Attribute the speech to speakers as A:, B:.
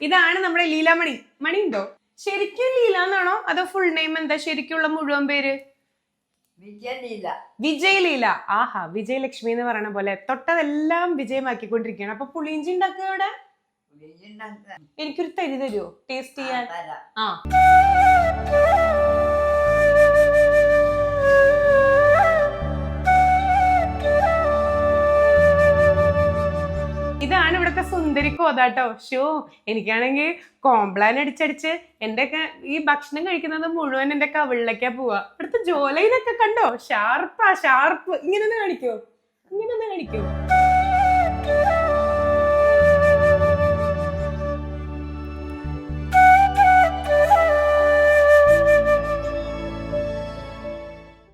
A: ഇതാണ് നമ്മുടെ ലീലാമണി. മണി ഉണ്ടോ? ശരിക്കും ലീല എന്നാണോ? അതോ ഫുൾ നെയിം എന്താ? ശരിക്കുള്ള മുഴുവൻ പേര്?
B: വിജയലീല.
A: വിജയലീല. ആഹാ വിജയലക്ഷ്മി എന്ന് പറയണ പോലെ തൊട്ടതെല്ലാം വിജയമാക്കിക്കൊണ്ടിരിക്കുകയാണ്. അപ്പൊ പുളിയിഞ്ചി ഉണ്ടാക്കുക ഇവിടെ എനിക്കൊരു തരി തരുമോ ടേസ്റ്റ് ചെയ്യാൻ? ആ. ഇതാണ് ഇവിടുത്തെ സുന്ദരി കോതാട്ടോ. ഷോ എനിക്കാണെങ്കിൽ കോംപ്ലാൻ അടിച്ചടിച്ച് എന്റെ ഒക്കെ ഈ ഭക്ഷണം കഴിക്കുന്നത് മുഴുവൻ എന്റെ കവിളിലേക്കാ പോവാ. ഇവിടുത്തെ ജോലയിലൊക്കെ കണ്ടോ? ഷാർപ്പാ ഷാർപ്പ്. ഇങ്ങനെ കാണിക്കോ. ഇങ്ങനെ കാണിക്കോ.